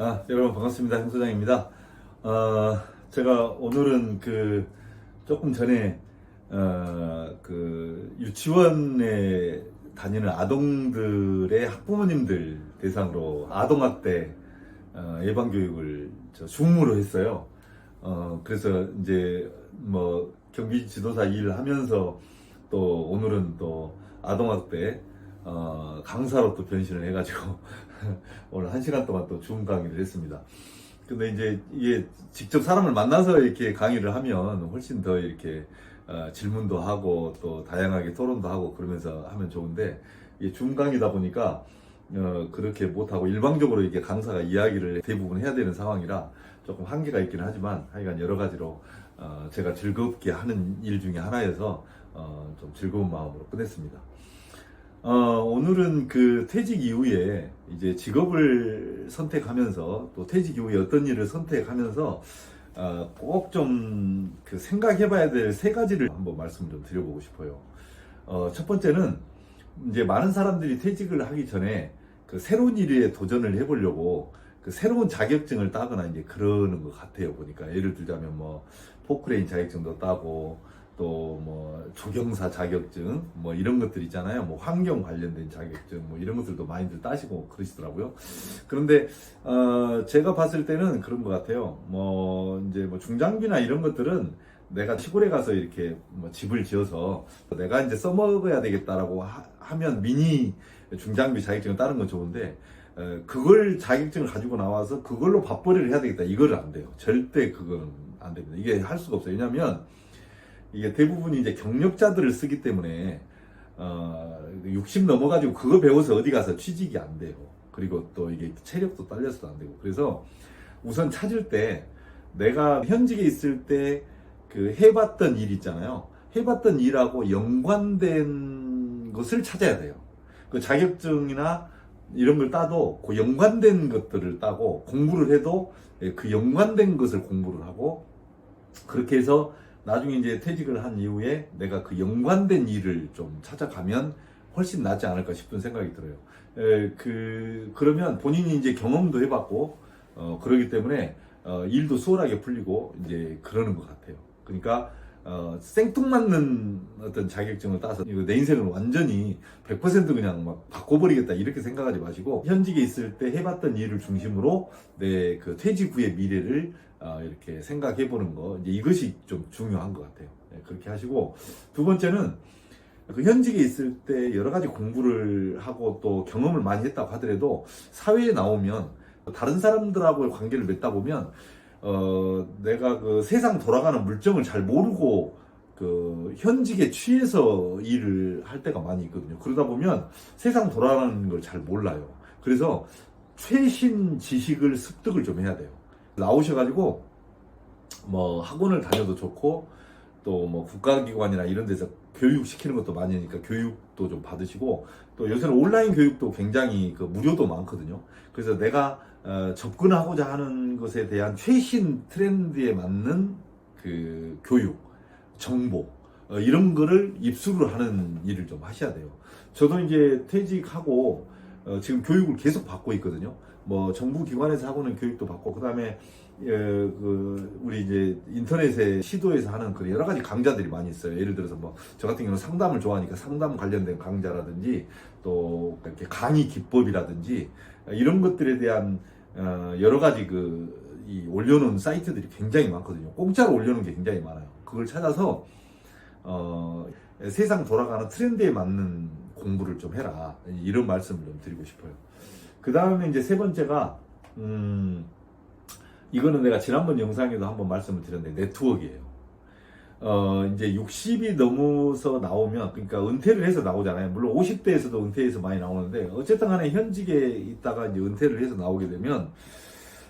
아, 여러분 반갑습니다. 형 소장입니다. 어, 제가 오늘은 그 조금 전에 어, 그 유치원에 다니는 아동들의 학부모님들 대상으로 아동학대 어, 예방 교육을 저 줌으로 했어요. 어, 그래서 이제 뭐 경기 지도사 일을 하면서 또 오늘은 또 아동학대 어, 강사로 또 변신을 해가지고 오늘 한 시간 동안 또 줌 강의를 했습니다. 근데 이제 이게 직접 사람을 만나서 이렇게 강의를 하면 훨씬 더 이렇게 어, 질문도 하고 또 다양하게 토론도 하고 그러면서 하면 좋은데 이게 줌 강의다 보니까 어, 그렇게 못하고 일방적으로 이게 강사가 이야기를 대부분 해야 되는 상황이라 조금 한계가 있긴 하지만 하여간 여러 가지로 어, 제가 즐겁게 하는 일 중에 하나여서 어, 좀 즐거운 마음으로 끝냈습니다. 어, 오늘은 그 퇴직 이후에 이제 직업을 선택하면서 또 퇴직 이후에 어떤 일을 선택하면서 어, 꼭좀 그 생각해봐야 될 세 가지를 한번 말씀 좀 드려보고 싶어요. 어, 첫 번째는 이제 많은 사람들이 퇴직을 하기 전에 그 새로운 일에 도전을 해보려고 그 새로운 자격증을 따거나 이제 그러는 것 같아요. 보니까 예를 들자면 뭐 포크레인 자격증도 따고 또 뭐 조경사 자격증 뭐 이런 것들 있잖아요. 뭐 환경 관련된 자격증 뭐 이런 것들도 많이들 따시고 그러시더라고요. 그런데 어 제가 봤을 때는 그런 것 같아요. 뭐 이제 뭐 중장비나 이런 것들은 내가 시골에 가서 이렇게 뭐 집을 지어서 내가 이제 써먹어야 되겠다라고 하, 면 미니 중장비 자격증을 따는 건 좋은데 어, 그걸 자격증을 가지고 나와서 그걸로 밥벌이를 해야 되겠다 이거는 안 돼요. 절대 그건 안 됩니다. 이게 할 수가 없어요. 왜냐하면 이게 대부분이 이제 경력자들을 쓰기 때문에 어, 60 넘어가지고 그거 배워서 어디 가서 취직이 안 돼요. 그리고 또 이게 체력도 딸려서도 안 되고. 그래서 우선 찾을 때 내가 현직에 있을 때 그 해봤던 일 있잖아요. 해봤던 일하고 연관된 것을 찾아야 돼요. 그 자격증이나 이런 걸 따도 그 연관된 것들을 따고 공부를 해도 예, 그 연관된 것을 공부를 하고 그렇게 해서 나중에 이제 퇴직을 한 이후에 내가 그 연관된 일을 좀 찾아가면 훨씬 낫지 않을까 싶은 생각이 들어요. 에, 그 그러면 본인이 이제 경험도 해봤고 어, 그러기 때문에 어, 일도 수월하게 풀리고 이제 그러는 것 같아요. 그러니까 어, 생뚱맞는 어떤 자격증을 따서 이거 내 인생을 완전히 100% 그냥 막 바꿔버리겠다 이렇게 생각하지 마시고 현직에 있을 때 해봤던 일을 중심으로 내 그 퇴직 후의 미래를 어, 이렇게 생각해 보는 거 이제 이것이 좀 중요한 것 같아요. 네, 그렇게 하시고 두 번째는 그 현직에 있을 때 여러 가지 공부를 하고 또 경험을 많이 했다고 하더라도 사회에 나오면 다른 사람들하고의 관계를 맺다 보면 어, 내가 그 세상 돌아가는 물정을 잘 모르고 그 현직에 취해서 일을 할 때가 많이 있거든요. 그러다 보면 세상 돌아가는 걸 잘 몰라요. 그래서 최신 지식을 습득을 좀 해야 돼요. 나오셔가지고 뭐 학원을 다녀도 좋고 또 뭐 국가기관이나 이런 데서 교육 시키는 것도 많이 하니까 교육도 좀 받으시고 또 요새는 온라인 교육도 굉장히 그 무료도 많거든요. 그래서 내가 어, 접근하고자 하는 것에 대한 최신 트렌드에 맞는 그 교육, 정보 어, 이런 거를 입수를 하는 일을 좀 하셔야 돼요. 저도 이제 퇴직하고 어, 지금 교육을 계속 받고 있거든요. 뭐 정부 기관에서 하고 있는 교육도 받고 그다음에 예, 그 우리 이제 인터넷에 시도에서 하는 그 여러 가지 강좌들이 많이 있어요. 예를 들어서 뭐 저 같은 경우는 상담을 좋아하니까 상담 관련된 강좌라든지 또 이렇게 강의 기법이라든지 이런 것들에 대한 어, 여러 가지 그 이 올려놓은 사이트들이 굉장히 많거든요. 공짜로 올려놓은 게 굉장히 많아요. 그걸 찾아서 어, 세상 돌아가는 트렌드에 맞는 공부를 좀 해라. 이런 말씀을 좀 드리고 싶어요. 그 다음에 이제 세 번째가, 음, 이거는 내가 지난번 영상에도 한번 말씀을 드렸는데, 네트워크예요. 어, 이제 60이 넘어서 나오면, 그러니까 은퇴를 해서 나오잖아요. 물론 50대에서도 은퇴해서 많이 나오는데, 어쨌든 간에 현직에 있다가 이제 은퇴를 해서 나오게 되면,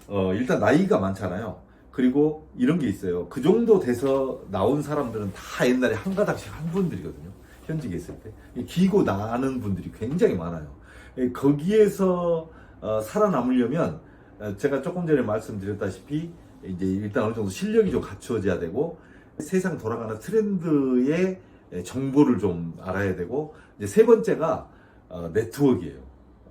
어, 일단 나이가 많잖아요. 그리고 이런 게 있어요. 그 정도 돼서 나온 사람들은 다 옛날에 한 가닥씩 한 분들이거든요. 현직에 있을 때. 기고 나는 분들이 굉장히 많아요. 예, 거기에서 어, 살아남으려면 어, 제가 조금 전에 말씀드렸다시피 이제 일단 어느 정도 실력이 좀 갖추어져야 되고 세상 돌아가는 트렌드의 정보를 좀 알아야 되고 이제 세 번째가 어, 네트워크예요.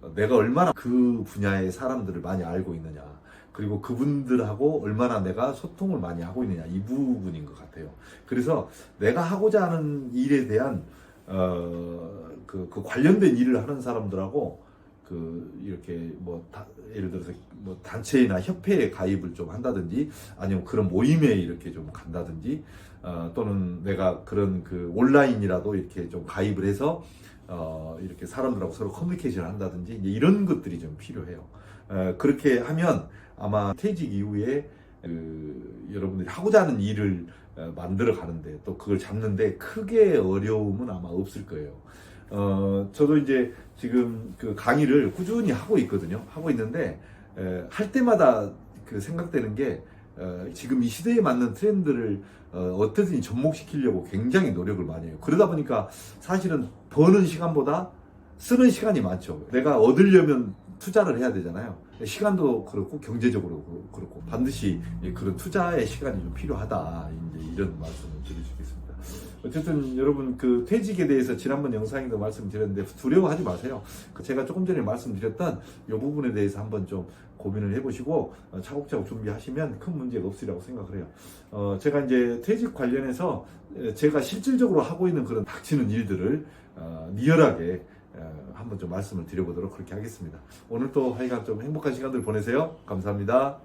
어, 내가 얼마나 그 분야의 사람들을 많이 알고 있느냐. 그리고 그분들하고 얼마나 내가 소통을 많이 하고 있느냐 이 부분인 것 같아요. 그래서 내가 하고자 하는 일에 대한 어 그 그 관련된 일을 하는 사람들하고 그 이렇게 뭐 다- 예를 들어서 뭐 단체나 협회에 가입을 좀 한다든지 아니면 그런 모임에 이렇게 좀 간다든지 어, 또는 내가 그런 그 온라인이라도 이렇게 좀 가입을 해서 어, 이렇게 사람들하고 서로 커뮤니케이션을 한다든지 이런 것들이 좀 필요해요. 어, 그렇게 하면 아마 퇴직 이후에 그 여러분들이 하고자 하는 일을 어, 만들어 가는데 또 그걸 잡는데 크게 어려움은 아마 없을 거예요. 어, 저도 이제 지금 그 강의를 꾸준히 하고 있거든요. 하고 있는데 에, 할 때마다 그 생각되는 게 어, 지금 이 시대에 맞는 트렌드를 어, 어떻게든 접목시키려고 굉장히 노력을 많이 해요. 그러다 보니까 사실은 버는 시간보다 쓰는 시간이 많죠. 내가 얻으려면 투자를 해야 되잖아요. 시간도 그렇고 경제적으로 그렇고 반드시 그런 투자의 시간이 좀 필요하다. 이제 이런 말씀을 드릴 수 있겠습니다. 어쨌든 여러분 그 퇴직에 대해서 지난번 영상에도 말씀드렸는데 두려워하지 마세요. 그 제가 조금 전에 말씀드렸던 이 부분에 대해서 한번 좀 고민을 해보시고 어, 차곡차곡 준비하시면 큰 문제가 없으리라고 생각을 해요. 어, 제가 이제 퇴직 관련해서 에, 제가 실질적으로 하고 있는 그런 닥치는 일들을 어, 리얼하게 어, 한번 좀 말씀을 드려보도록 그렇게 하겠습니다. 오늘 또 하여간 좀 행복한 시간들 보내세요. 감사합니다.